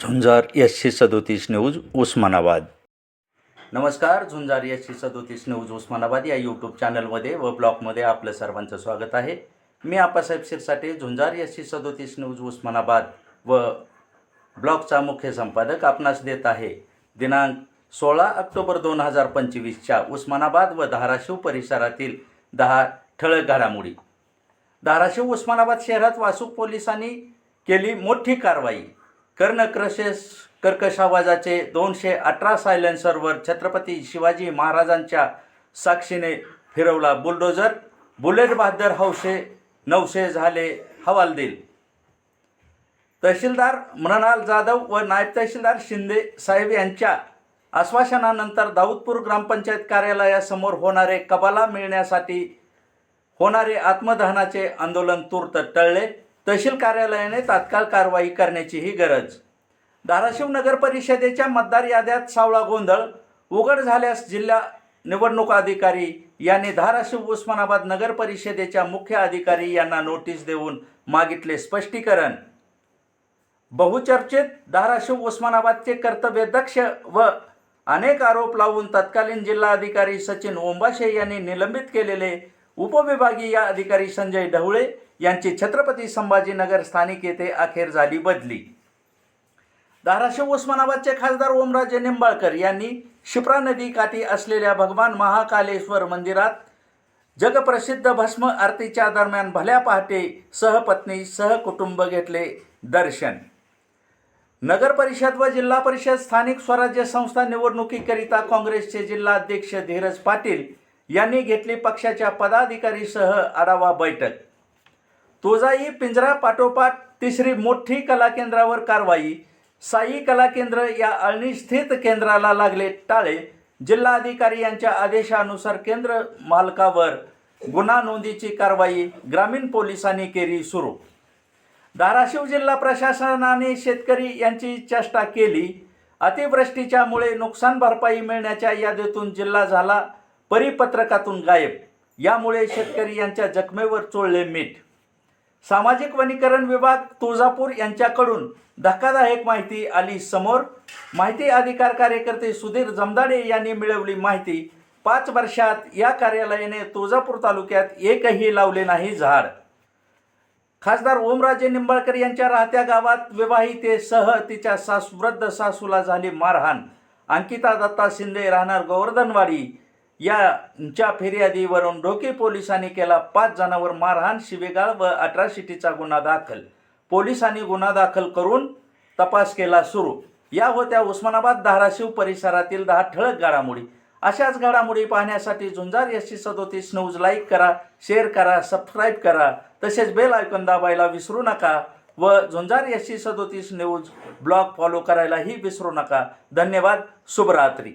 झुंजार एसशे सदोतीस न्यूज उस्मानाबाद. नमस्कार झुंजार एसशे सदोतीस न्यूज उस्मानाबाद या यूट्यूब चॅनलमध्ये व ब्लॉगमध्ये आपलं सर्वांचं स्वागत आहे. मी आप्पासाहेब शिरसाटे झुंजार एसशे सदोतीस न्यूज उस्मानाबाद व ब्लॉगचा मुख्य संपादक आपणास देत आहे दिनांक सोळा ऑक्टोबर दोन हजार पंचवीसच्या उस्मानाबाद व धाराशिव परिसरातील दहा ठळक घडामोडी. धाराशिव उस्मानाबाद शहरात वाहतूक पोलिसांनी केली मोठी कारवाई. कर्णक्रशेस कर्कश आवाजाचे दोनशे अठरा सायलेन्सरवर छत्रपती शिवाजी महाराजांच्या साक्षीने फिरवला बुलडोजर बुलेट बहादर हौशे नऊशे झाले हवालदिल. तहसीलदार मृणाल जाधव व नायब तहसीलदार शिंदे साहेब यांच्या आश्वासनानंतर दाऊदपूर ग्रामपंचायत कार्यालयासमोर होणारे कबाला मिळण्यासाठी होणारे आत्मदहनाचे आंदोलन तूर्त टळले. तहसील कार्यालयाने तात्काळ कारवाई करण्याचीही गरज. धाराशिव नगर परिषदेच्या मतदार याद्यात सावळा गोंधळ उघड झाल्यास जिल्हा निवडणूक अधिकारी यांनी धाराशिव उस्मानाबाद नगर परिषदेच्या मुख्य अधिकारी यांना नोटीस देऊन मागितले स्पष्टीकरण. बहुचर्चित धाराशिव उस्मानाबादचे कर्तव्यदक्ष व अनेक आरोप लावून तत्कालीन जिल्हाधिकारी सचिन ओंबाशे यांनी निलंबित केलेले उपविभागीय अधिकारी संजय ढवळे यांची छत्रपती संभाजीनगर स्थानिक येथे अखेर झाली बदली. धाराशिव उस्मानाबादचे खासदार ओमराजे निंबाळकर यांनी शिप्रा नदी काठी असलेल्या भगवान महाकालेश्वर मंदिरात जगप्रसिद्ध भस्म आरतीच्या दरम्यान भल्या पहाटे सहपत्नी सहकुटुंब घेतले दर्शन. नगर परिषद व जिल्हा परिषद स्थानिक स्वराज्य संस्था निवडणुकीकरिता काँग्रेसचे जिल्हाध्यक्ष धीरज पाटील यांनी घेतली पक्षाच्या पदाधिकारीसह आढावा बैठक. तुळजाई पिंजरा पाठोपाठ तिसरी मोठी कला केंद्रावर कारवाई. साई कला केंद्र या अळणी केंद्राला लागले टाळे. जिल्हाधिकारी यांच्या आदेशानुसार केंद्र मालकावर गुन्हा नोंदीची कारवाई ग्रामीण पोलिसांनी केली सुरू. धाराशिव जिल्हा प्रशासनाने शेतकरी यांची चेष्टा केली. अतिवृष्टीच्यामुळे नुकसान भरपाई मिळण्याच्या यादीतून जिल्हा झाला. परिपत्रकातून गायब. यामुळे शेतकरी यांच्या जखमेवर चोळले मीठ. सामाजिक वनीकरण विभाग तुळजापूर यांच्याकडून धक्कादायक माहिती आली समोर. माहिती अधिकार कार्यकर्ते सुधीर जमदाडे यांनी मिळवली माहिती. पाच वर्षात या कार्यालयाने तुळजापूर तालुक्यात एकही लावले नाही झाड. खासदार ओमराजे निंबाळकर यांच्या राहत्या गावात विवाहितेसह तिच्या सास वृद्ध सासूला झाली मारहाण. अंकिता दत्ता शिंदे राहणार गोवर्धनवाडी. यांच्या फिर्यादीवरून डोके पोलिसांनी केला पाच जणांवर मारहाण शिवेगाळ व अट्रॉसिटीचा गुन्हा दाखल. पोलिसांनी गुन्हा दाखल करून तपास केला सुरू. या होत्या उस्मानाबाद धाराशिव परिसरातील दहा ठळक घडामोडी. अशाच घडामोडी पाहण्यासाठी झुंजार एसटी सदोतीस न्यूज लाईक करा शेअर करा सबस्क्राईब करा. तसेच बेल आयकॉन दाबायला विसरू नका व झुंजार एसटी सदोतीस न्यूज ब्लॉग फॉलो करायलाही विसरू नका. धन्यवाद शुभरात्री.